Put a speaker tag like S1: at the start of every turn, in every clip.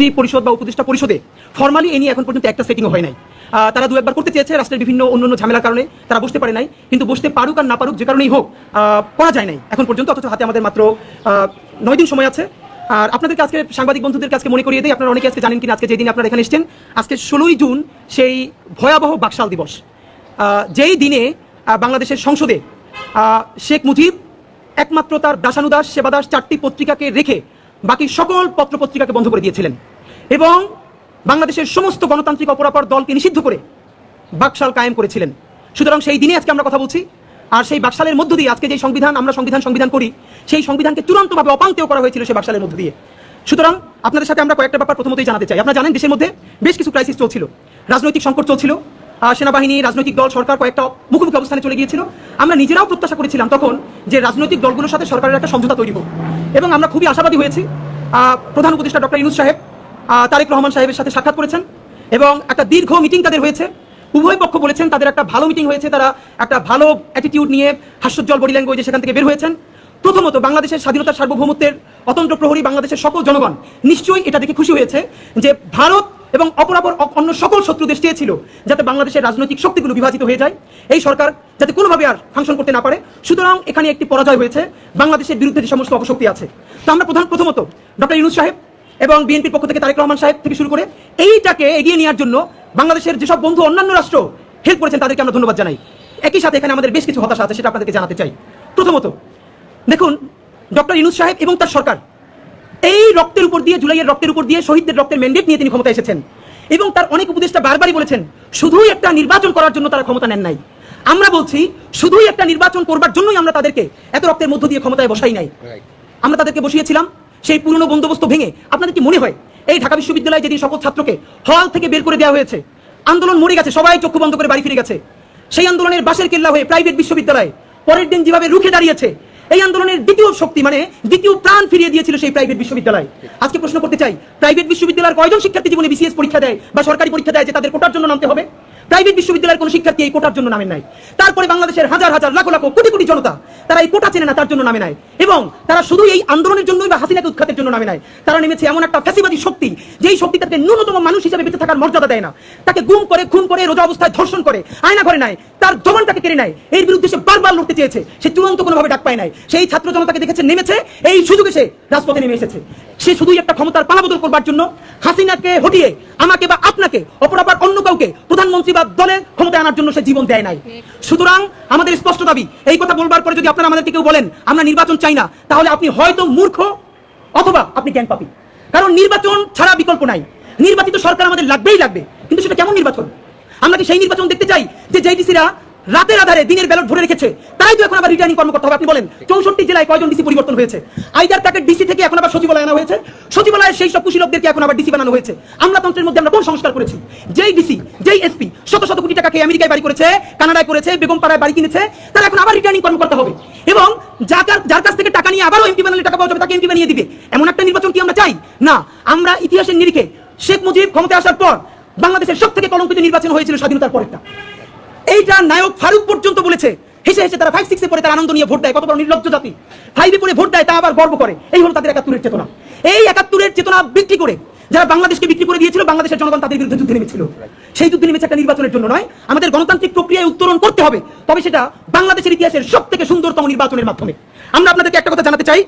S1: মন্ত্রী পরিষদ বা উপদেষ্টা পরিষদে ফর্মালি এ নিয়ে এখন পর্যন্ত একটা সেটিংও হয় নাই। তারা দু একবার করতে চেয়েছে, রাষ্ট্রের বিভিন্ন অন্য অন্য ঝামেলার কারণে তারা বসতে পারে নাই। কিন্তু বসতে পারুক আর না পারুক যে কারণেই হোক করা যায় নাই এখন পর্যন্ত, অথচ হাতে আমাদের মাত্র নয় দিন সময় আছে। আর আপনাদেরকে আজকে সাংবাদিক বন্ধুদেরকে আজকে মনে করিয়ে দিই, আপনারা অনেকে আজকে জানেন কিনা, আজকে যেদিন আপনারা এখানে এসেছেন, আজকে ষোলোই জুন সেই ভয়াবহ বাকশাল দিবস। যেই দিনে বাংলাদেশের সংসদে শেখ মুজিব একমাত্র তার দাসানুদাস, সেবাদাস চারটি পত্রিকাকে রেখে বাকি সকল পত্রপত্রিকাকে বন্ধ করে দিয়েছিলেন। এবং বাংলাদেশের সমস্ত গণতান্ত্রিক অপরাপর দলকে নিষিদ্ধ করে বাকশাল কায়েম করেছিলেন। সুতরাং সেই দিনে আজকে আমরা কথা বলছি, আর সেই বাকশালের মধ্য দিয়ে আজকে যে সংবিধান, আমরা সংবিধান সংবিধান করি, সেই সংবিধানকে চূড়ান্তভাবে অপাঙ্কেও করা হয়েছিল সেই বাকশালের মধ্য দিয়ে। সুতরাং আপনাদের সাথে আমরা কয়েকটা ব্যাপার প্রথমতই জানাতে চাই। আপনারা জানেন, দেশের মধ্যে বেশ কিছু ক্রাইসিস চলছিল। রাজনৈতিক সংকট চলছিল। সেনাবাহিনী, রাজনৈতিক দল, সরকার কয়েকটা মুখোমুখি অবস্থানে চলে গিয়েছিল। আমরা নিজেরাও প্রত্যাশা করেছিলাম তখন যে রাজনৈতিক দলগুলোর সাথে সরকারের একটা সমঝোতা তৈরি হোক। এবং আমরা খুবই আশাবাদী হয়েছি। প্রধান উপদেষ্টা ডক্টর ইনুস সাহেব তারেক রহমান সাহেবের সাথে সাক্ষাৎ করেছেন এবং একটা দীর্ঘ মিটিং তাদের হয়েছে। উভয় পক্ষ বলেছেন তাদের একটা ভালো মিটিং হয়েছে। তারা একটা ভালো অ্যাটিটিউড নিয়ে হাস্যজ্জ্বল বডি ল্যাঙ্গুয়েজে সেখান থেকে বের হয়েছেন। প্রথমত, বাংলাদেশের স্বাধীনতার সার্বভৌমত্বের অতন্ত্র প্রহরী বাংলাদেশের সকল জনগণ নিশ্চয়ই এটা দেখে খুশি হয়েছে যে ভারত এবং অপরাপর অন্য সকল শত্রু দেশ চেয়েছিল যাতে বাংলাদেশের রাজনৈতিক শক্তিগুলো বিভাজিত হয়ে যায়। এই সরকার যাতে কোনোভাবে আর ফাংশন করতে না পারে। সুতরাং এখানে একটি পরাজয় হয়েছে। বাংলাদেশের বিরুদ্ধে যে সমস্ত অপশক্তি আছে, তো আমরা প্রধান প্রথমত ডক্টর ইউনুস সাহেব এবং বিএনপির পক্ষ থেকে তারেক রহমান সাহেব থেকে শুরু করে এইটাকে এগিয়ে নেওয়ার জন্য বাংলাদেশের যেসব বন্ধু অন্যান্য রাষ্ট্র হেল্প করেছেন তাদেরকে আমরা ধন্যবাদ জানাই। একই সাথে এখানে আমাদের বেশ কিছু হতাশা আছে সেটা আপনাদেরকে জানাতে চাই। প্রথমত, দেখুন, ডক্টর ইনুস সাহেব এবং তার সরকার এই রক্তের উপর দিয়ে জুলাইয়ের রক্তের উপর দিয়ে শহীদদের রক্তের ম্যান্ডেট নিয়ে তিনি ক্ষমতা এসেছেন। এবং তার অনেক উপদেষ্টা বারবারই বলেছেন শুধুই একটা নির্বাচন করার জন্য তারা ক্ষমতা নেন নাই। আমরা বলছি শুধুই একটা নির্বাচন করবার জন্যই আমরা তাদেরকে এত রক্তের মধ্য দিয়ে ক্ষমতায় বসাই নাই। আমরা তাদেরকে বসিয়েছিলাম সেই পুরনো বন্দোবস্ত ভেঙে। আপনাদের কি মনে হয় এই ঢাকা বিশ্ববিদ্যালয়ে যেদিন সকল ছাত্রকে হল থেকে বের করে দেওয়া হয়েছে আন্দোলন মরে গেছে সবাই চক্ষু বন্ধ করে বাড়ি ফিরে গেছে। সেই আন্দোলনের বাসের কেল্লা হয়ে প্রাইভেট বিশ্ববিদ্যালয় পরের দিন যেভাবে রুখে দাঁড়িয়েছে এই আন্দোলনের দ্বিতীয় শক্তি মানে দ্বিতীয় প্রাণ ফিরিয়ে দিয়েছিল সেই প্রাইভেট বিশ্ববিদ্যালয়। আজকে প্রশ্ন করতে চাই প্রাইভেট বিশ্ববিদ্যালয়ের কয়জন শিক্ষার্থী জীবনে বিসিএস পরীক্ষা দেয় বা সরকারি পরীক্ষা দেয় যে তাদের কোটার জন্য নামতে হবে? প্রাইভেট বিশ্ববিদ্যালয়ের কোনো শিক্ষার্থী এই কোটার জন্য নামে নাই। তারপরে বাংলাদেশের হাজার হাজার, লাখ লাখ কোটি কোটি জনতা তারা এই কোটা চেনে না, তার জন্য নামে নাই। এবং তারা শুধু এই আন্দোলনের জন্যই বা হাসিনাকে উৎখাতের জন্য নামে নাই। তারা নেমেছে এমন একটা ফ্যাসিবাদী শক্তি, যেই শক্তি তাকে ন্যূনতম মানুষ হিসেবে বেঁচে থাকার মর্যাদা দেয় না। তাকে গুম করে, খুন করে, রোজা অবস্থায় ধর্ষণ করে, আয়না ঘরে নাই। তার জবানটাকে কেড়ে নেয়। এর বিরুদ্ধে সে বারবার লড়তে চেয়েছে। সে চূড়ান্ত কোনোভাবে ডাক পায় নাই। সেই ছাত্র জনতাকে দেখেছে, নেমেছে, এই সুযোগে সে রাজপথে নেমে এসেছে। সে শুধুই একটা ক্ষমতার পালাবদল করবার জন্য হাসিনাকে হটিয়ে আমাকে বা আপনাকে, অপরাপার অন্য কাউকে প্রধানমন্ত্রী দলে ক্ষমতায় আনার জন্য সে জীবন দেয় নাই। সুতরাং আমাদের স্পষ্ট দাবি, এই কথা বলবার পরে যদি আপনারা আমাদেরকে কেউ বলেন, আমরা নির্বাচন চাই না, তাহলে আপনি হয়তো মূর্খ অথবা আপনি জ্ঞান পাপি কারণ নির্বাচন ছাড়া বিকল্প নাই। নির্বাচিত সরকার আমাদের লাগবেই লাগবে, কিন্তু সেটা কেমন নির্বাচন? আমরা কি সেই নির্বাচন দেখতে চাই যে জেডিসিরা রাতের আধারে দিনের ব্যালট ভরে রেখেছে। তাই তো এখন আবার রিটার্নিং কর্মকর্তা হবে। আপনি বলেন, চৌষট্টি জেলায় কয়জন ডিসি পরিবর্তন হয়েছে? আইদার তাকে ডিসি থেকে এখন আবার সচিবালয় আনা হয়েছে, সচিবালয়ে সেই সব কুশীলকদেরকে এখন আবার ডিসি বানানো হয়েছে। আমলাতন্ত্রের মধ্যে আমরা কোন সংস্কার করেছি? যেই ডিসি যেই এসপি শত শত কোটি টাকা খেয়ে আমেরিকায় বাড়ি করেছে, কানাডায় করেছে, বেগমপাড়ায় বাড়ি কিনেছে, তারা এখন আবার রিটার্নিং কর্মকর্তা হবে। এবং যার যার কাছ থেকে টাকা নিয়ে আবারও এমপি বানালে টাকা পাওয়া যাবে, তাকে এমপি বানিয়ে দিবে। এমন একটা নির্বাচন কি আমরা চাই? না, আমরা ইতিহাসের নিরিখে শেখ মুজিব ক্ষমতায় আসার পর বাংলাদেশের সব থেকে কলঙ্কিত নির্বাচন হয়েছিল স্বাধীনতার পরেরটা। এইটা নায়ক ফারুক পর্যন্ত বলেছে। হেসে হেসে তারা ফাইভ সিক্সে পরে তার আনন্দ নিয়ে ভোট দেয়। কত বড় নির্লজ্জ জাতি। ফাইভে পরে ভোট দেয়, তা আবার গর্ব করে। এই হলো তাদের একাত্তরের চেতনা। এই একাত্তরের চেতনা বিক্রি করে, যারা বাংলাদেশকে বিক্রি করে দিয়েছিল, বাংলাদেশের জনগণ তাদের বিরুদ্ধে যুদ্ধে নেমেছিল। সেই যুদ্ধে নেমেছে একটা নির্বাচনের জন্য নয়, আমাদের গণতান্ত্রিক প্রক্রিয়ায় উত্তরণ করতে হবে। তবে সেটা বাংলাদেশের ইতিহাসের সব থেকে সুন্দরতম নির্বাচনের মাধ্যমে। আমরা আপনাদেরকে একটা কথা জানাতে চাই।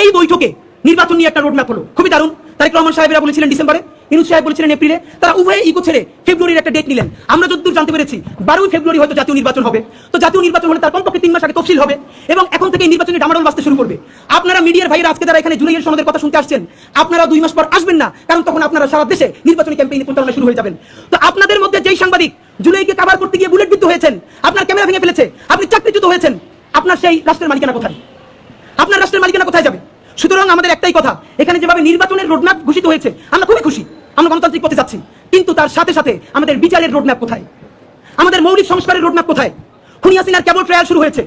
S1: এই বৈঠকে নির্বাচন নিয়ে একটা রোডম্যাপ হলো। খুবই দারুণ। তারেক রহমান সাহেবরা বলেছিলেন ডিসেম্বরে ইনুস সাহেব বলেছিলেন এপ্রিলে, তারা উভয়ে ইগো ছেড়ে ফেব্রুয়ারির একটা ডেট নিলেন। আমরা যতদূর জানতে পেরেছি, বারোই ফেব্রুয়ারি হয়তো জাতীয় নির্বাচন হবে। তো জাতীয় নির্বাচন হলে তার কমপক্ষে তিন মাস আগে তফসিল হবে এবং এখন থেকে এই নির্বাচনের ডামাডোল বাঁচতে শুরু করবে। আপনারা মিডিয়ার ভাইরা আজকে যারা এখানে জুলাইয়ের সনদের কথা শুনতে আসছেন, আপনারা দুই মাস পর আসবেন না, কারণ তখন আপনারা সারা দেশে নির্বাচনী ক্যাম্পেইন পরিচালনা শুরু হয়ে যাবেন। তো আপনাদের মধ্যে যেই সাংবাদিক জুলাইকে কাভার করতে গিয়ে বুলেট বিদ্ধ হয়েছেন, আপনার ক্যামেরা ভেঙে ফেলেছে, আপনি চাকরিচ্যুত হয়েছেন, আপনার সেই রাষ্ট্রের মালিকানা কোথায়? আপনার রাষ্ট্রের মালিকানা কোথায় যাবে? সুতরাং আমাদের একটাই কথা, এখানে যেভাবে নির্বাচনের রোডম্যাপ ঘোষিত হয়েছে, আমরা খুবই খুশি, আমরা গণতান্ত্রিক পথে যাচ্ছি, কিন্তু তার সাথে সাথে আমাদের বিচারের রোডম্যাপ কোথায়? আমাদের মৌলিক সংস্কারের রোডম্যাপ কোথায়? খুনি হাসিনার কেবল ট্রায়াল শুরু হয়েছে,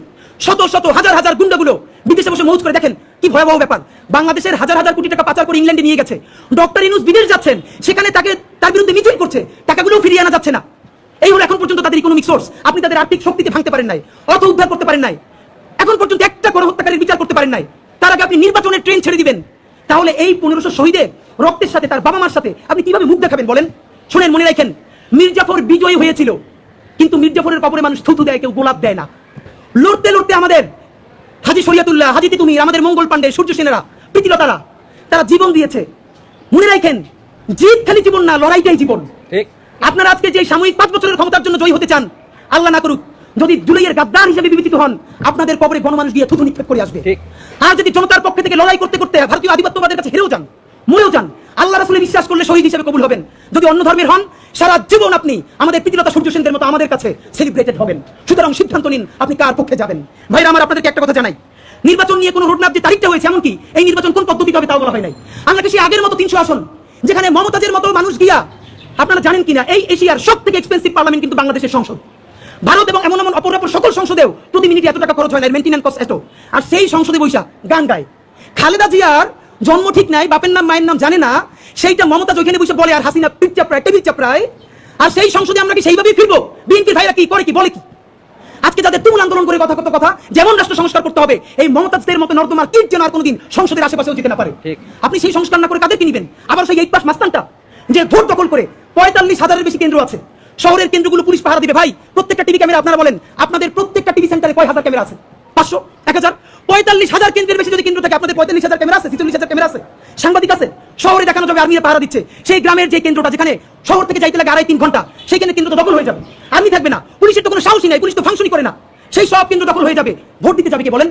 S1: শত শত, হাজার হাজার গুন্ডাগুলো বিদেশে বসে মৌজ করে দেখেন, কি ভয়াবহ ব্যাপার। বাংলাদেশের হাজার হাজার কোটি টাকা পাচার করে ইংল্যান্ডে নিয়ে গেছে। ডক্টর ইনুস বিদেশ যাচ্ছেন, সেখানে তাকে, তার বিরুদ্ধে মিছিল করছে টাকাগুলো ফিরিয়ে আনা যাচ্ছে না। এই হলো এখন পর্যন্ত তাদের ইকোনমিক সোর্স আপনি তাদের আর্থিক শক্তিতে ভাঙতে পারেন নাই, অর্থ উদ্ধার করতে পারেন নাই, এখন পর্যন্ত একটা গণহত্যাকারীর বিচার করতে পারেন নাই। তার আগে আপনি নির্বাচনের ট্রেন ছেড়ে দিবেন। তাহলে এই পনেরোশো শহীদের রক্তের সাথে তার বাবা মার সাথে আপনি কীভাবে মুখ দেখাবেন বলেন? শোনেন মনে রাখেন মির্জাফর বিজয়ী হয়েছিল কিন্তু মির্জাফরের কবরে মানুষ থুতু দেয় কেউ গোলাপ দেয় না। লড়তে লড়তে আমাদের হাজি শরিয়াতুল্লাহ হাজি তুমি আমাদের মঙ্গল পাণ্ডে সূর্য সেনেরা প্রীতিলতারা তারা জীবন দিয়েছে। মনে রাখেন জিত খালি জীবন না লড়াইটাই জীবন। আপনারা আজকে যে সাময়িক পাঁচ বছরের ক্ষমতার জন্য জয়ী হতে চান আল্লাহ না করুক যদি জুলাইয়ের গাদ্দার হিসেবে বিবেচিত হন আপনাদের কবরে গণমানুষ দিয়ে থুতু নিক্ষেপ করে আসবে। আর যদি জনতার পক্ষে থেকে লড়াই করতে করতে ভারতীয় আধিপত্যবাদের কাছে হেরেও যান মরেও যান আল্লাহ রাসুলে বিশ্বাস করলে শহীদ হিসেবে কবুল হবেন। যদি অন্য ধর্মের হন সারা জীবন আপনি আমাদের প্রীতিলতা সূর্য সেনদের মতো আমাদের কাছে সেলিব্রেটেড হবেন। সুতরাং সিদ্ধান্ত নিন আপনি কার পক্ষে যাবেন। ভাইরা আমার আপনাদেরকে একটা কথা জানাই। নির্বাচন নিয়ে কোনো রোডম্যাপ যে তারিখটা হয়েছে এমনকি এই নির্বাচন কোন পদ্ধতিতে হবে তাও বলা হয় নাই। আমরা কি আগের মতো তিনশো আসন যেখানে মমতাজের মতো মানুষ গিয়া আপনারা জানেন কিনা এই এশিয়ার সব থেকে এক্সপেন্সিভ পার্লামেন্ট কিন্তু বাংলাদেশের সংসদ। ভারত এবং এমন এমন অপর অপর সকল সংসদেও প্রতি মিনিটে এত টাকা খরচ হয় না মেনটেন্যান্স কস্ট এত। আর সেই সংসদে বৈশা গান গায়। খালেদা জিয়ার জন্ম ঠিক নাই বাপের নাম মায়ের নাম জানে না সেইটা মমতা ওইখানে বসে বলে আর হাসিনা পিঠ চাপড়ায় টেবিল চাপড়ায়। আর সেই সংসদে আমরা কি সেইভাবেই ফিরবো? বিএনপির ভাইরা কি করে কি বলে কি? আজকে যাদের তুমুল আন্দোলন করে কথা কত কথা যেমন রাষ্ট্র সংস্কার করতে হবে এই মমতাজদের মতো নর্দমার কিট যেন আর কোনোদিন সংসদের আশেপাশেও যেতে না পারে। আপনি সেই সংস্কার না করে কাদেরকে নিবেন? আবার সেই এইট পাস মাস্তানটা যে ভোট দখল করে পঁয়তাল্লিশ হাজারের বেশি কেন্দ্র আছে শহরের কেন্দ্রগুলো পুলিশ পাহারা দিবে। ভাই, প্রত্যেকটা টিভি ক্যামেরা আপনারা বলেন, আপনাদের প্রত্যেকটা টিভি সেন্টারে কয় হাজার ক্যামেরা আছে? পাঁচশো? এক হাজার? পঁয়তাল্লিশ হাজার কেন্দ্রের বেশি যদি কেন্দ্র থাকে, আপনাদের পঁয়তাল্লিশ হাজার ক্যামেরা আছে, ছিচল্লিশ হাজার ক্যামেরা আছে। সাংবাদিক আছে, শহরে দেখানো যাবে আর্মিরা পাহারা দিচ্ছে। সেই গ্রামের যে কেন্দ্রটা, যেখানে শহর থেকে যাইতে লাগে আড়াই তিন ঘণ্টা সেইখানে কেন্দ্র তো দখল হয়ে যাবে। আর্মি থাকবে না, পুলিশের তো কোনো সাহসই নাই, পুলিশ তো ফাংশনই করে না। সেই সব কেন্দ্র দখল হয়ে যাবে। ভোট দিতে যাবে কে বলেন?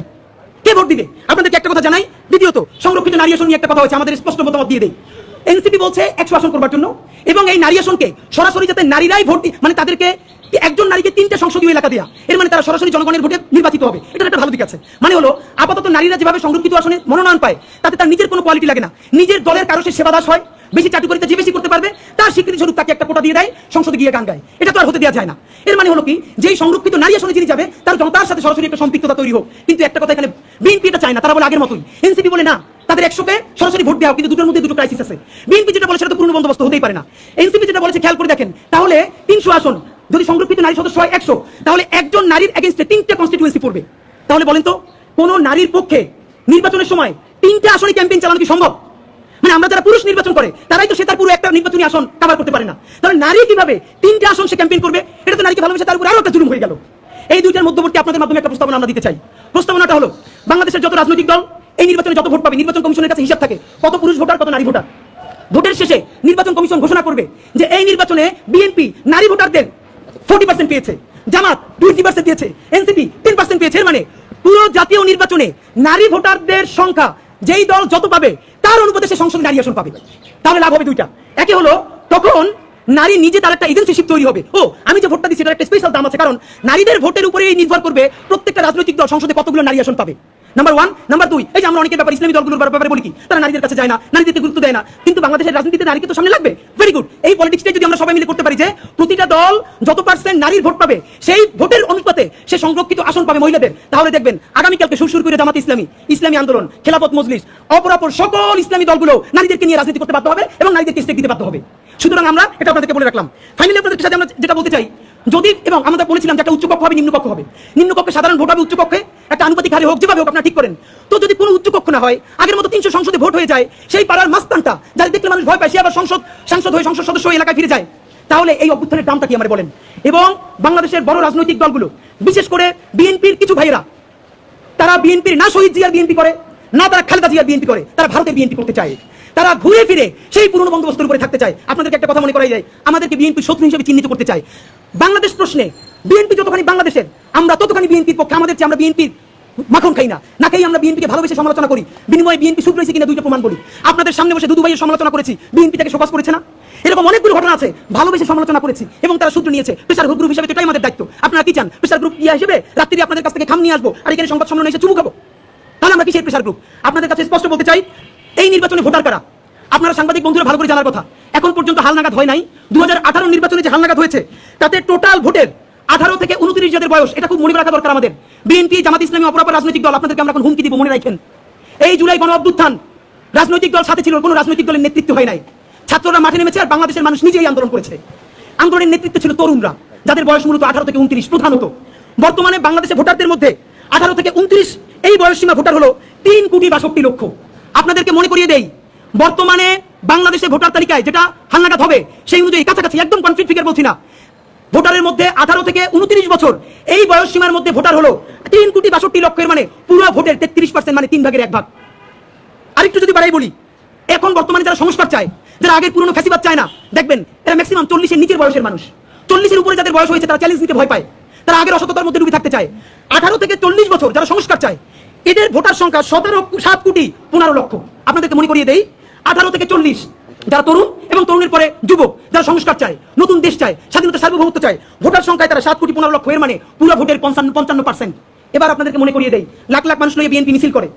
S1: কে ভোট দিবে? আপনাদেরকে একটা কথা জানাই, দ্বিতীয়ত, সংরক্ষিত নারী আসন একটা কথা হয়েছে, আমাদের স্পষ্ট মতামত দিয়ে দেই। এনসিপি বলছে একশো আসন করবার জন্য। এবং এই নারী আসনকে সরাসরি যাতে নারীরাই ভোট মানে তাদেরকে একজন নারীকে তিনটে সংসদীয় এলাকা দেয়া। এর মানে তারা সরাসরি জনগণের ভোটে নির্বাচিত হবে। এটা একটা ভালো দিক আছে। মানে হলো, আপাতত নারীরা যেভাবে সংরক্ষিত আসনে মনোনয়ন পায়, তাতে তার নিজের কোনো কোয়ালিটি লাগে না। নিজের দলের কারও সে সেবাদাস হয়, বেশি চাটুকারিতা যে বেশি করতে পারবে, তার স্বীকৃতি স্বরূপ তাকে একটা কোটা দিয়ে দেয়, সংসদে গিয়ে গান গায়। এটা তো আর হতে দেওয়া যায় না। এর মানে হলো কি, যেই সংরক্ষিত নারী আসনে যিনি যাবে, তার জনতার সাথে সরাসরি একটা সম্পৃক্ততা তৈরি হোক। কিন্তু একটা কথা এখানে বিএনপি এটা চায় না, তারা বলে আগের মতোই। এনসিপি বলে না তাদের একশোকে সরাসরি ভোট দেওয়া, কিন্তু দুটোর মধ্যে দুটো ক্রাইসিস আছে। বিএনপি যেটা বলে সেটা তো পূর্ণ বন্দোবস্ত হতেই পারে না। এনসিপি যেটা বলেছে, খেয়াল করে দেখেন, তাহলে তিনশো আসন, যদি সংরক্ষিত নারী সদস্য হয় একশো, তাহলে একজন নারীর এগেনস্টে তিনটে কনস্টিটিউয়েন্সি পড়বে। তাহলে বলেন তো, কোন নারীর পক্ষে নির্বাচনের সময় তিনটে আসনে ক্যাম্পেইন চালানো কি সম্ভব? মানে আমরা যারা পুরুষ নির্বাচন করে, তারাই তো সে তার পুরো একটা নির্বাচনী আসন কভার করতে পারে না। তাহলে নারী কীভাবে তিনটে আসন সে ক্যাম্পেইন করবে? এটা তো নারীকে ভালোবেসে তার উপর আরও একটা জুলুম হয়ে গেল। এই দুইটার মধ্যবর্তী আপনাদের মাধ্যমে একটা প্রস্তাবনা আমরা দিতে চাই। প্রস্তাবনাটা হলো, বাংলাদেশের যত রাজনৈতিক দল এই নির্বাচনে যত ভোট পাবে, নির্বাচন কমিশনের কাছে হিসাব থাকে, কত পুরুষ ভোটার, কত নারী ভোটার। ভোটের শেষে নির্বাচন কমিশন ঘোষণা করবে যে এই নির্বাচনে বিএনপি নারী ভোটারদের ফোর্টি পার্সেন্ট পেয়েছে, জামাত টোয়েন্টি পার্সেন্ট পেয়েছে এনসিপি টেন পার্সেন্ট পেয়েছে। মানে পুরো জাতীয় নির্বাচনে নারী ভোটারদের সংখ্যা যেই দল যত পাবে, তার অনুপাতে সে সংসদে নারী আসন পাবে। তাহলে লাভ হবে দুইটা। একে হলো, তখন নারী নিজে তার একটা এজেন্সিশিপ তৈরি হবে। ও, আমি যে ভোটটা দিচ্ছি সেটার একটা স্পেশাল দাম আছে, কারণ নারীদের ভোটের উপরেই নির্ভর করবে প্রত্যেকটা রাজনৈতিক দল সংসদে কতগুলো নারী আসন পাবে। নাম্বার ওয়ান নাম্বার দুই এই যে আমরা অনেকের ব্যাপারে ইসলামী দলগুলোর ব্যাপারে বলি কি, তারা নারীদের কাছে যায় না, নারীদেরকে গুরুত্ব দেয় না, কিন্তু বাংলাদেশের রাজনীতিতে নারীকে তো সামনে লাগবে। ভেরি গুড এই পলিটিক্সটাই যদি আমরা সবাই মিলে করতে পারি যে, প্রতিটা দল যত পার্সেন্ট নারীর ভোট পাবে, সেই ভোটের অনুপাতে সে সংরক্ষিত আসন পাবে মহিলাদের। তাহলে দেখবেন, আগামীকালকে সুরসুর করে জামাত ইসলামী ইসলামী আন্দোলন, খেলাফত মজলিস, অপরাপর সকল ইসলামী দলগুলো নারীদেরকে নিয়ে রাজনীতি করতে বাধ্য হবে এবং নারীদেরকে স্টেক দিতে বাধ্য হবে। সুতরাং আমরা এটা আপনাদেরকে বলে রাখলাম। ফাইনালি আপনাদের সাথে আমরা যেটা বলতে চাই যদি এবং আমরা বলেছিলাম যে একটা উচ্চকক্ষ হবে, নিম্নকক্ষ হবে। নিম্নকক্ষে সাধারণ ভোট হবে উচ্চকক্ষে, একটা আনুপাতিক হারে হোক, যেভাবে হোক আপনারা ঠিক করেন। তো যদি কোনো উচ্চকক্ষ না হয়, আগের মতো তিনশো সংসদে ভোট হয়ে যায়, সেই পাড়ার মাস্তানটা যাদের দেখলে মানুষ ভয় পায় সে আবার সংসদ, সাংসদ হয়ে, সংসদ সদস্য এলাকায় ফিরে যায়। তাহলে এই অভ্যুত্থানের দামটা কি আমার বলেন? এবং বাংলাদেশের বড় রাজনৈতিক দলগুলো, বিশেষ করে বিএনপির কিছু ভাইরা তারা বিএনপির না শহীদ জিয়ার বিএনপি করে না তারা খালেদা জিয়ার বিএনপি করে, তারা ভারতের বিএনপি করতে চায়। তারা ঘুরে ফিরে সেই পুরনো বন্দোবস্তের উপরে থাকতে চায়। আপনাদেরকে একটা কথা মনে করাই যায়, আমাদেরকে বিএনপি শত্রু হিসেবে চিহ্নিত করতে চায়। বাংলাদেশ প্রশ্নে, বিএনপি যতখানি বাংলাদেশের, আমরা ততখানি বিএনপির পক্ষে, আমাদের চেয়ে আমরা বিএনপির মাখন খাই না। না খাই আমরা বিএনপিকে ভালোবেসে সমালোচনা করি। বিনিময়ে বিএনপি শুধু রয়েছে কিনা দুইটা প্রমাণ করি আপনাদের সামনে বসে দুদু ভাইয়ের সমালোচনা করেছি, বিএনপি তাকে সকাশ করেছে না? এরকম অনেকগুলো ঘটনা আছে, ভালোবেসে সমালোচনা করেছি এবং তারা সূত্র নিয়েছে। প্রেসার গ্রুপ হিসেবে এটাই আমাদের দায়িত্ব। আপনারা কি চান? প্রেসার গ্রুপ ইয়ে হিসেবে রাত্রি আপনাদের কাছ থেকে খাম নিয়ে আসব, আর এখানে সংবাদ সম্মেলনে এসে চুমু খাব? তাহলে আমরা কিসের প্রেসার গ্রুপ আপনাদের কাছে স্পষ্ট বলতে চাই, এই নির্বাচনে ভোটার কারা? আপনারা সাংবাদিক বন্ধুরা ভালো করে জানার কথা। এখন পর্যন্ত হালনাগাদ হয় নাই। দু নির্বাচনে যে হালনাগাদ হয়েছে, তাতে টোটাল ভোটের আঠারো থেকে উনত্রিশ যাদের বয়স, এটা খুব মনে রাখা দরকার আমাদের। বিএনপি, জামাত ইসলামী অপরাপর রাজনৈতিক দল, আপনাদেরকে আমরা এখন হুমকি দিব, মনে রাখেন। এই জুলাই গণ অভ্যুত্থান, রাজনৈতিক দল সাথে ছিল, কোনো রাজনৈতিক দলের নেতৃত্ব হয় নাই। ছাত্ররা মাঠে নেমেছে আর বাংলাদেশের মানুষ নিজেই আন্দোলন করেছে। আন্দোলনের নেতৃত্ব ছিল তরুণরা, যাদের বয়স মূলত আঠারো থেকে উনত্রিশ প্রধানত। বর্তমানে বাংলাদেশে ভোটারদের মধ্যে আঠারো থেকে উনত্রিশ এই বয়স সীমা ভোটার হলো তিন কোটি বাষট্টি লক্ষ। আপনাদেরকে মনে করিয়ে দেই, বর্তমানে বাংলাদেশে ভোটার তালিকায় যেটা হালনাগাদ হবে, সেই অনুযায়ী কাছাকাছি একদম কনফিট ফিগার বলছি না। ভোটারের মধ্যে আঠারো থেকে উনত্রিশ বছর, এই বয়স সীমার মধ্যে ভোটার হলো তিন কোটি বাষট্টি লক্ষের মানে পুরো ভোটের তেত্রিশ পার্সেন্ট মানে তিন ভাগের এক ভাগ। আরেকটু যদি বাড়াই বলি, এখন বর্তমানে যারা সংস্কার চায়, যারা আগের পুরনো ফ্যাসিবাদ চায় না, দেখবেন এরা ম্যাক্সিমাম চল্লিশের নিচের বয়সের মানুষ। চল্লিশের উপরে যাদের বয়স হয়েছে, তারা চ্যালেঞ্জ নিতে ভয় পায়। তারা আগের অসততার মধ্যে ডুবে থাকতে চায়। আঠারো থেকে চল্লিশ বছর যারা সংস্কার চায় এদের ভোটার সংখ্যা সতেরো সাত কোটি পনেরো লক্ষ। আপনাদেরকে মনে করিয়ে দেই, আঠারো থেকে চল্লিশ। যারা তরুণ এবং তরুণের পরে যুবক, যারা সংস্কার চায়, নতুন দেশ চায়, স্বাধীনতা, সার্বভৌমত্ব চায়, ভোটার সংখ্যায় তারা সাত কোটি পনেরো লক্ষ, এর মানে পুরো ভোটের পঞ্চান্ন পঞ্চান্ন পার্সেন্ট এবার আপনাদেরকে মনে করিয়ে দেয় লাখ লাখ মানুষ নিয়ে বিএনপি মিছিল করে,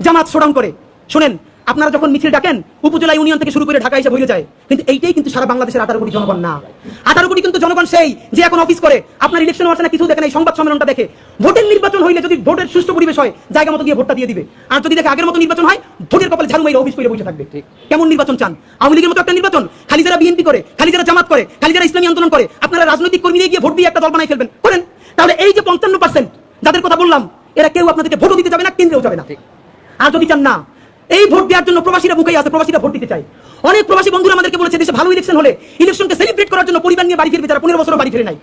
S1: জামাত সোডাউন করে। শোনেন আপনারা যখন মিছিল ডাকেন উপজেলা ইউনিয়ন থেকে শুরু করে ঢাকা এসে হয়ে যায়। কিন্তু এইটাই কিন্তু সারা বাংলাদেশের আঠারো কোটি জনগণ না। আঠারো কোটি কিন্তু জনগণ সেই যে এখন অফিস করে। আপনার ইলেকশন হচ্ছে না কিছু দেখেন এই সংবাদ সম্মেলনটা দেখে। ভোটের নির্বাচন হইলে যদি ভোটের সুষ্ঠু পরিবেশ হয় জায়গা মতো গিয়ে ভোটটা দিয়ে দিবে। আর যদি দেখে আগের মতো নির্বাচন হয় ভোটের কপালে ঝাড়ু মেরে অফিস করে বসে থাকবে। কেমন নির্বাচন চান? আওয়ামী লীগের মতো একটা নির্বাচন খালি যারা বিএনপি করে খালি যারা জামাত করে খালি যারা ইসলামী আন্দোলন করে আপনারা রাজনৈতিক কর্মী দিয়ে গিয়ে ভোট দিয়ে একটা দল বানাই ফেলবেন। করেন। তাহলে এই যে পঞ্চান্ন পার্সেন্ট যাদের কথা বললাম এরা কেউ আপনাদেরকে ভোটও দিতে যাবে না কেন্দ্রেও যাবে না। আর যদি চান না এই ভোট দেওয়ার জন্য প্রবাসীরা বুকেই আছে প্রবাসীরা ভোট দিতে চায়। অনেক প্রবাসী বন্ধুরা আমাদেরকে বলেছে দেশে ভালো ইলেকশন হলে ইলেকশনকে সেলিব্রেট করার জন্য পরিবার নিয়ে বাড়ি ফিরবে যারা পনেরো বছর বাড়ি ফিরে নাই।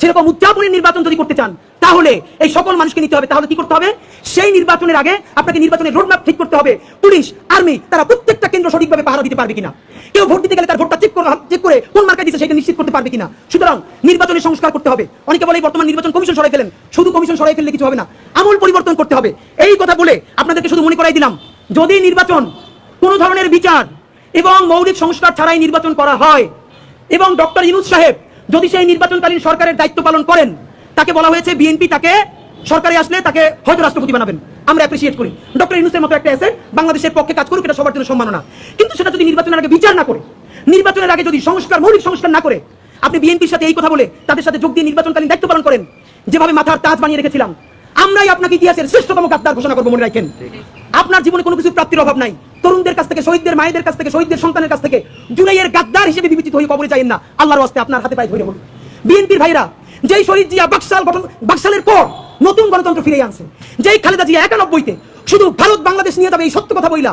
S1: সেরকম উদযাপনের নির্বাচন যদি করতে চান তাহলে এই সকল মানুষকে নিতে হবে। তাহলে কি করতে হবে? সেই নির্বাচনের আগে আপনাকে নির্বাচনের রোডম্যাপ ঠিক করতে হবে। পুলিশ আর্মি তারা প্রত্যেকটা কেন্দ্র সঠিকভাবে পাহারা দিতে পারবে কিনা? কেউ ভোট দিতে গেলে তার ভোটটা চেক চেক করে কোন মার্কা দিচ্ছে সেটা নিশ্চিত করতে পারবে কিনা? সুতরাং নির্বাচনের সংস্কার করতে হবে। অনেকে বলে বর্তমান নির্বাচন কমিশন সরাই ফেলেন। শুধু কমিশন সরাই ফেললে কিছু হবে না। আমূল পরিবর্তন করতে হবে। এই কথা বলে আপনাদেরকে শুধু মনে করাই দিলাম যদি নির্বাচন কোন ধরনের বিচার এবং মৌলিক সংস্কার ছাড়াই নির্বাচন করা হয়, এবং ডক্টর ইনুজ সাহেব যদি সেই নির্বাচনকালীন সরকারের দায়িত্ব পালন করেন, তাকে বলা হয়েছে বিএনপি তাকে সরকারে আসলে তাকে হয়তো রাষ্ট্রপতি বানাবেন। আমরা অ্যাপ্রিসিয়েট করি। ডক্টর ইনুসের মতো একটা এসে বাংলাদেশের পক্ষে কাজ করুক, এটা সবার জন্য সম্মাননা। কিন্তু সেটা যদি নির্বাচনের আগে বিচার না করে, নির্বাচনের আগে যদি সংস্কার, মৌলিক সংস্কার না করে, আপনি বিএনপির সাথে এই কথা বলে তাদের সাথে যোগ দিয়ে নির্বাচনকালীন দায়িত্ব পালন করেন, যেভাবে মাথার তাজ বানিয়ে রেখেছিলাম, আমরাই আপনাকে ইতিহাসের শ্রেষ্ঠতম গাদ্দার ঘোষণা করব মনে রাখেন। আপনার জীবনে কোনো কিছু প্রাপ্তির অভাব নাই। তরুণদের কাছ থেকে, শহীদদের, মায়েদের কাছ থেকে, শহীদদের সন্তানের কাছ থেকে জুলাইয়ের গাদ্দার হিসেবে বিবেচিত হয়ে কবরে যাইন না। আল্লাহর ওয়াস্তে আপনার হাতে পায়ে ধরে বলুন বিএনপির ভাইরা, যেই শহীদ জিয়া বাকশাল গঠন বাকশালের পর নতুন গণতন্ত্র ফিরে আনছে, যেই খালেদা জিয়া একানব্বইতে শুধু ভারত বাংলাদেশ নিয়ে যাবে এই সত্য কথা বইলা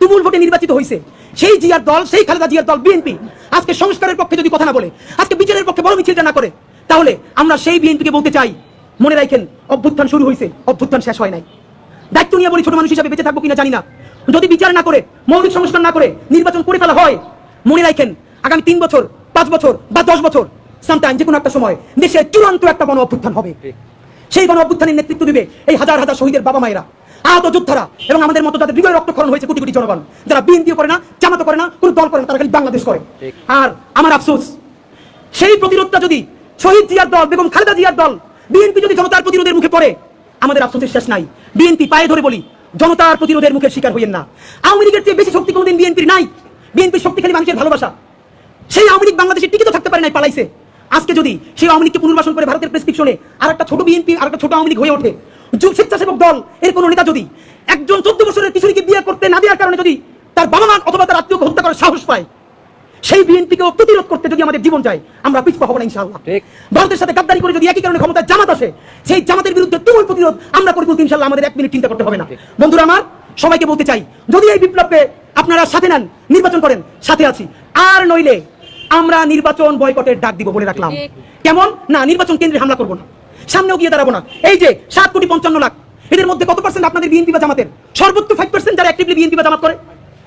S1: তুমুল ভোটে নির্বাচিত হয়েছে সেই জিয়ার দল, সেই খালেদা জিয়ার দল বিএনপি। আজকে সংস্কারের পক্ষে যদি কথা না বলে, আজকে বিচারের পক্ষে বড় মিছিলটা না করে, তাহলে আমরা সেই বিএনপিকে বলতে চাই, মনে রাখেন, অভ্যুত্থান শুরু হয়েছে অভ্যুত্থান শেষ হয় নাই। দায়িত্ব নিয়ে বলি ছোট মানুষ হিসাবে বেঁচে থাকব কিনা জানি না। যদি বিচার না করে, মৌলিক সংস্কার না করে, নির্বাচন করে ফেলা হয়, মনে রাখেন, আগামী তিন বছর, পাঁচ বছর বা দশ বছর সামটাইম যে কোনো একটা সময়, দেশে চূড়ান্ত একটা গণ অভ্যুত্থান হবে। সেই গণ অভ্যুত্থানের নেতৃত্ব দিবে এই হাজার হাজার শহীদের বাবা মায়েরা, আহত যোদ্ধারা এবং আমাদের মতো যাদের হৃদয় রক্তক্ষরণ হয়েছে কোটি কোটি জনগণ, যারা বিএনপিও করে না জামাতো করে না, কোনো দল করে না, তারা খালি বাংলাদেশ করে। আর আমার আফসোস, সেই প্রতিরোধটা যদি শহীদ জিয়ার দল, বেগম খালেদা জিয়ার দল, বিএনপি যদি জনতার প্রতিরোধের মুখে পড়ে আমাদের আফসোসের শেষ নাই। বিএনপি পায়ে ধরে বলি, জনতার প্রতিরোধের মুখের শিকার হইয়েন না। আওয়ামী লীগের চেয়ে বেশি শক্তি কোনোদিন বিএনপির নাই। বিএনপির শক্তি খালি মানুষের ভালোবাসা। সেই আওয়ামী লীগ বাংলাদেশে টিকিত থাকতে পারে নাই, পালাইছে। আজকে যদি সেই আওয়ামী লীগকে পুনর্বাসন করে ভারতের প্রেসক্রিপশনে আর একটা ছোট বিএনপি আর একটা ছোট আওয়ামী লীগ হয়ে ওঠে স্বেচ্ছাসেবক দল, এর কোনো নেতা যদি একজন চোদ্দ বছরের কিশোরীকে বিয়ে করতে না দেওয়ার কারণে যদি তার বাবা মা অথবা তার আত্মীয়কে হত্যা করার সাহস পায় সেই বিএনপিকেও প্রতিরোধ করতে যদি আমাদের জীবন যায় আমরা পিছপা হব না ইনশাআল্লাহ। ভারতের সাথে গাদ্দারি করে যদি একই কারণে ক্ষমতায় জামাত আসে সেই জামাতের বিরুদ্ধে তুমুল প্রতিরোধ আমরা করে তুলতে ইনশাআল্লাহ আমাদের এক মিনিট চিন্তা করতে হবে না। বন্ধুরা আমার সবাইকে বলতে চাই যদি এই বিপ্লবকে আপনারা সাথে নেন নির্বাচন করেন সাথে আছি। আর নইলে আমরা নির্বাচন বয়কটের ডাক দিব বলে রাখলাম। কেমন? না নির্বাচন কেন্দ্রে হামলা করব না। সামনেও গিয়ে দাঁড়াবো না। এই যে সাত কোটি পঞ্চান্ন লাখ এদের মধ্যে কত পার্সেন্ট আপনাদের বিএনপি বা জামাতের? সর্বোচ্চ ফাইভ পার্সেন্ট যারা অ্যাক্টিভলি বিএনপি বা জামাত করে?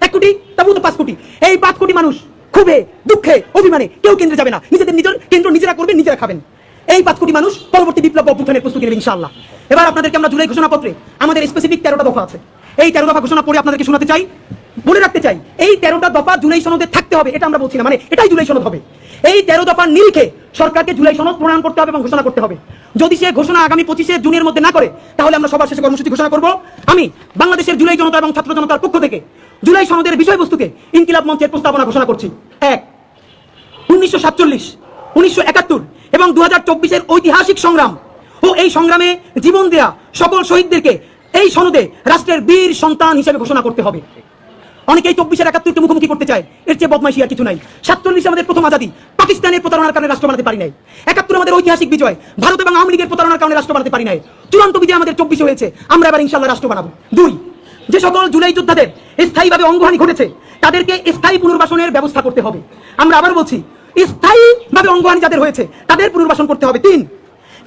S1: এক কোটি? তারপর তো পাঁচ কোটি। এই পাঁচ কোটি মানুষ ক্ষোভে, দুঃখে, অভিমানে কেউ কেন্দ্রে যাবে না। নিজেদের নিজের কেন্দ্র নিজেরা করবেন, নিজেরা খাবেন। এই পাঁচ কোটি মানুষ পরবর্তী বিপ্লব অভ্যুত্থানের প্রস্তুতি নেবে, ইনশাআল্লাহ। এবার আপনাদেরকে আমরা জুলাই ঘোষণাপত্রে আমাদের স্পেসিফিক তেরোটা দফা আছে। এই তেরো দফা ঘোষণা পড়ে আপনাদেরকে শোনাতে চাই, বলে রাখতে চাই, এই তেরোটা দফা জুলাই সনদে থাকতে হবে, এটা আমরা বলছি না। মানে এটাই জুলাই সনদ হবে। এই তেরো দফার নিরিখে সরকারকে জুলাই সনদ প্রণয়ন করতে হবে এবং ঘোষণা করতে হবে। যদি সে ঘোষণা আগামী পঁচিশে জুনের মধ্যে না করে, তাহলে আমরা সবার শেষে কর্মসূচি ঘোষণা করব। আমি বাংলাদেশের জুলাই জনতা এবং ছাত্র জনতার পক্ষ থেকে জুলাই সনদের বিষয়বস্তুকে ইনকিলাব মঞ্চের প্রস্তাবনা ঘোষণা করছি। এক, উনিশশো সাতচল্লিশ এবং দু হাজার চব্বিশের ঐতিহাসিক সংগ্রাম। ও এই সংগ্রামে জীবন দেয়া সকল শহীদদেরকে এই সনদে রাষ্ট্রের বীর সন্তান হিসেবে ঘোষণা করতে হবে। অনেকেই চব্বিশের একাত্তরকে মুখোমুখি করতে চায়। এর চেয়ে বদমাইশি আর কিছু নাই। সাতচল্লিশ আমাদের প্রথম আজাদি। পাকিস্তানের প্রতারণার কারণে রাষ্ট্র বানাতে পারি নাই। একাত্তর আমাদের ঐতিহাসিক বিজয়। ভারত এবং আওয়ামী লীগের প্রতারণার কারণে রাষ্ট্র বানাতে পারি নাই। চূড়ান্ত বিজয় আমাদের চব্বিশে হয়েছে। আমরা এবার ইনশাল্লাহ রাষ্ট্র বানাবো। দুই, যে সকল জুলাই যোদ্ধাদের স্থায়ীভাবে অঙ্গহানি ঘটেছে তাদেরকে স্থায়ী পুনর্বাসনের ব্যবস্থা করতে হবে। আমরা আবার বলছি, স্থায়ীভাবে অঙ্গহানি যাদের হয়েছে, তাদের পুনর্বাসন করতে হবে। তিন,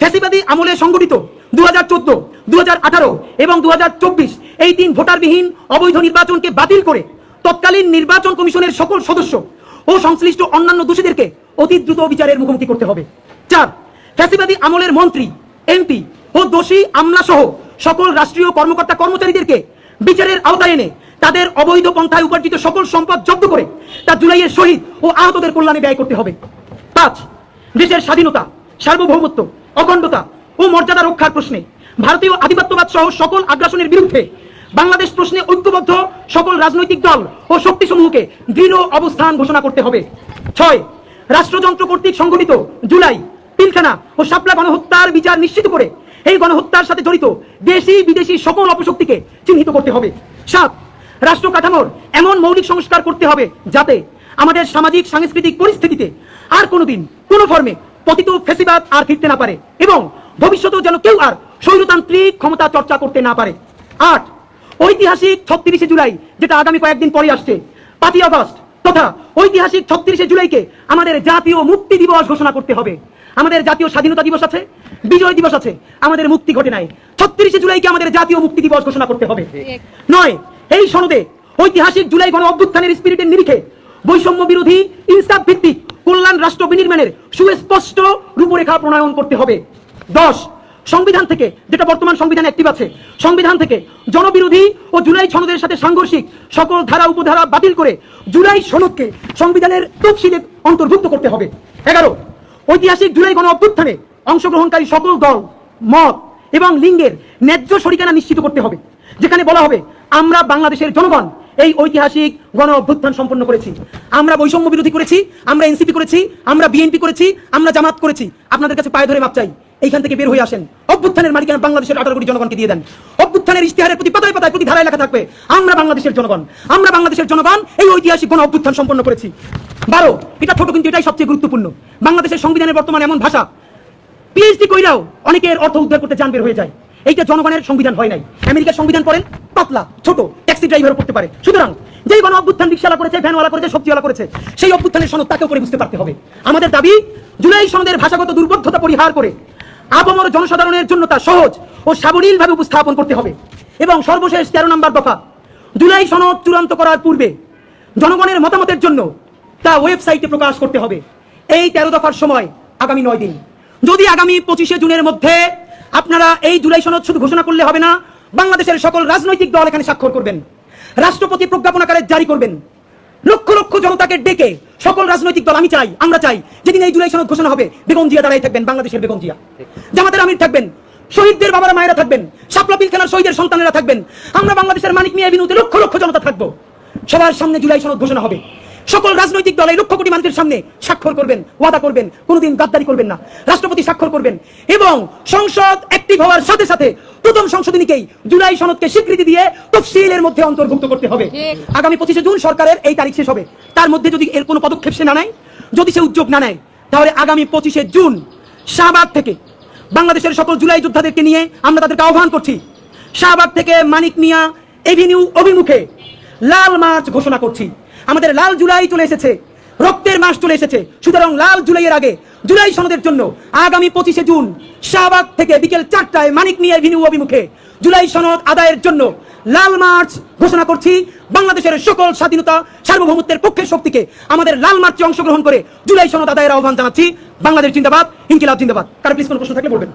S1: ফ্যাসিবাদী আমলে সংগঠিত দু হাজার চোদ্দ দু হাজার আঠারো এবং দু হাজার চব্বিশ এই তিন ভোটারবিহীন অবৈধ নির্বাচনকে বাতিল করে তৎকালীন নির্বাচন কমিশনের সকল সদস্য ও সংশ্লিষ্ট অন্যান্য দোষীদেরকে অতি দ্রুত বিচারের মুখোমুখি করতে হবে। চার, ফ্যাসিবাদী আমলের মন্ত্রী, এমপি ও দোষী আমলা সহ সকল রাষ্ট্রীয় কর্মকর্তা কর্মচারীদেরকে বিচারের আওতায় এনে তাদের অবৈধ পন্থায় উপার্জিত সকল সম্পদ জব্দ করে তা জুলাইয়ের শহীদ ও আহতদের কল্যাণে ব্যয় করতে হবে। পাঁচ, দেশের স্বাধীনতা, সার্বভৌমত্ব, অখণ্ডতা ও মর্যাদা রক্ষার প্রশ্নে ভারতীয় আধিপত্যবাদ সহ সকল আগ্রাসনের বিরুদ্ধে বাংলাদেশ প্রশ্নে ঐক্যবদ্ধ সকল রাজনৈতিক দল ও শক্তিসমূহকে দৃঢ় অবস্থান ঘোষণা করতে হবে। ছয়, রাষ্ট্রযন্ত্র কর্তৃক সংগঠিত জুলাই, পিলখানা ও শাপলা গণহত্যার বিচার নিশ্চিত করে এই গণহত্যার সাথে জড়িত দেশি, বিদেশি সকল অপশক্তিকে চিহ্নিত করতে হবে। সাত, রাষ্ট্র কাঠামোর এমন মৌলিক সংস্কার করতে হবে যাতে আমাদের সামাজিক, সাংস্কৃতিক পরিস্থিতিতে আর কোনোদিন কোনো ফর্মে পতিত ফেসিবাদ আর ফিরতে না পারে এবং ভবিষ্যতেও যেন কেউ আর স্বৈরতান্ত্রিক ক্ষমতা চর্চা করতে না পারে। আট, ঐতিহাসিক ছত্রিশে জুলাই, যেটা আগামী কয়েকদিন পরে আসছে, পাঁচই আগস্ট, তথা ঐতিহাসিক ছত্রিশে জুলাইকে আমাদের জাতীয় মুক্তি দিবস ঘোষণা করতে হবে। আমাদের জাতীয় স্বাধীনতা দিবস আছে, বিজয় দিবস আছে, আমাদের মুক্তি ঘটে নাই। ছত্রিশে জুলাইকে আমাদের জাতীয় মুক্তি দিবস ঘোষণা করতে হবে। নয়, এই সনদে ঐতিহাসিক জুলাই গণ অভ্যুত্থানের স্পিরিটের নিরিখে বৈষম্য বিরোধী, ইনসাফ ভিত্তিক, কল্যাণ রাষ্ট্র বিনির্মাণের সুস্পষ্ট রূপরেখা প্রণয়ন করতে হবে। দশ, সংবিধান থেকে, যেটা বর্তমান সংবিধান অ্যাক্টিভ আছে, সংবিধান থেকে জনবিরোধী ও জুলাই সনদের সাথে সাংঘর্ষিক সকল ধারা উপধারা বাতিল করে জুলাই সনদকে সংবিধানের তফসিলে অন্তর্ভুক্ত করতে হবে। এগারো ঐতিহাসিক জুলাই গণ অভ্যুত্থানে অংশগ্রহণকারী সকল দল, মত এবং লিঙ্গের ন্যায্য সরিকানা নিশ্চিত করতে হবে। যেখানে বলা হবে, আমরা বাংলাদেশের জনগণ এই ঐতিহাসিক গণ অভ্যুত্থান সম্পন্ন করেছি। আমরা বৈষম্য বিরোধী করেছি, আমরা এনসিপি করেছি, আমরা বিএনপি করেছি, আমরা জামাত করেছি। আপনাদের কাছে পায়ে ধরে মাপ চাই। এইখান থেকে বের হয়ে আসেন। অভ্যুত্থানের মালিকানা বাংলাদেশের আঠারো কোটি জনগণকে দিয়ে দেন। অভ্যুত্থানের ইশতেহারের প্রতি পাতায় পাতায় প্রতি ধারায় লেখা থাকবে, আমরা বাংলাদেশের জনগণ, আমরা বাংলাদেশের জনগণ, এই ঐতিহাসিক গণ অভ্যুত্থান সম্পন্ন করেছি। বারো, এটা ছোট কিন্তু এটাই সবচেয়ে গুরুত্বপূর্ণ। বাংলাদেশের সংবিধানের বর্তমান এমন ভাষা পিএইচডি কইরাও অনেকের অর্থ উদ্ধার করতে জান বের হয়ে যায়। এইটা জনগণের সংবিধান হয় নাই। আমেরিকার সংবিধান পড়েন, পাতলা, ছোট, ট্যাক্সি ড্রাইভারও পড়তে পারে। সুতরাং, যেই গণ অভ্যুত্থান রিক্সাওয়ালা করেছে, ভ্যানওয়ালা করেছে সবজিওয়ালা করেছে, সেই অভ্যুত্থানের সনদ তাকে উপরে বুঝতে পারতে হবে। আমাদের দাবি, জুলাই সনদের ভাষাগত দুর্বোধ্যতা পরিহার করে আপামর জনসাধারণের জন্য তা সহজ ও সাবলীলভাবে উপস্থাপন করতে হবে। এবং সর্বশেষ তেরো নম্বর দফা, জুলাই সনদ চূড়ান্ত করার পূর্বে জনগণের মতামতের জন্য তা ওয়েবসাইটে প্রকাশ করতে হবে। এই তেরো দফার সময় আগামী নয় দিন। যদি আগামী পঁচিশে জুনের মধ্যে আপনারা এই জুলাই সনদ শুধু ঘোষণা করলে হবে না, বাংলাদেশের সকল রাজনৈতিক দল এখানে স্বাক্ষর করবেন। রাষ্ট্রপতি প্রজ্ঞাপন আকারে জারি করবেন। লক্ষ লক্ষ জনতাকে ডেকে সকল রাজনৈতিক দল, আমি চাই, আমরা চাই, যেদিন এই জুলাই সনদ ঘোষণা হবে, বেগম জিয়া দাঁড়াই থাকবেন, বাংলাদেশের বেগম জিয়া। জামাতের আমির থাকবেন, শহীদদের বাবার মায়েরা থাকবেন সাপলা পিলখানার শহীদের সন্তানেরা থাকবেন, আমরা বাংলাদেশের মানিক মিয়া বিনুতে লক্ষ লক্ষ জনতা থাকব। সবার সামনে জুলাই সনদ ঘোষণা হবে। সকল রাজনৈতিক দল এই লক্ষ কোটি মানুষের সামনে স্বাক্ষর করবেন ওয়াদা করবেন কোনোদিন গাদ্দারি করবেন না। রাষ্ট্রপতি স্বাক্ষর করবেন এবং সংসদ অ্যাক্টিভ হওয়ার সাথে সাথে প্রথম সংশোধনীকেই জুলাই সনদকে স্বীকৃতি দিয়ে তফসিলের মধ্যে অন্তর্ভুক্ত করতে হবে। আগামী পঁচিশে জুন সরকারের এই তারিখ শেষ হবে। তার মধ্যে যদি এর কোনো পদক্ষেপ সে না নেয় যদি সে উদ্যোগ না নেয় তাহলে আগামী পঁচিশে জুন শাহবাগ থেকে বাংলাদেশের সকল জুলাই যোদ্ধাদেরকে নিয়ে আমরা তাদেরকে আহ্বান করছি। শাহবাগ থেকে মানিক মিয়া এভিনিউ অভিমুখে লাল মাছ ঘোষণা করছি। আমাদের লাল জুলাই চলে এসেছে। রক্তের মাস চলে এসেছে। সুতরাং লাল জুলাইয়ের আগে, জুলাই সনদের জন্য আগামী পঁচিশে জুন শাহবাগ থেকে বিকেল চারটায় মানিক মিয়া এভিনিউ অভিমুখে জুলাই সনদ আদায়ের জন্য লাল মার্চ ঘোষণা করছি। বাংলাদেশের সকল স্বাধীনতা সার্বভৌমত্বের পক্ষের শক্তিকে আমাদের লাল মার্চে অংশগ্রহণ করে জুলাই সনদ আদায়ের আহ্বান জানাচ্ছি। বাংলাদেশ জিন্দাবাদ, ইনকিলাব জিন্দাবাদ। কারও প্লিজ কোনো প্রশ্ন থাকলে বলবেন।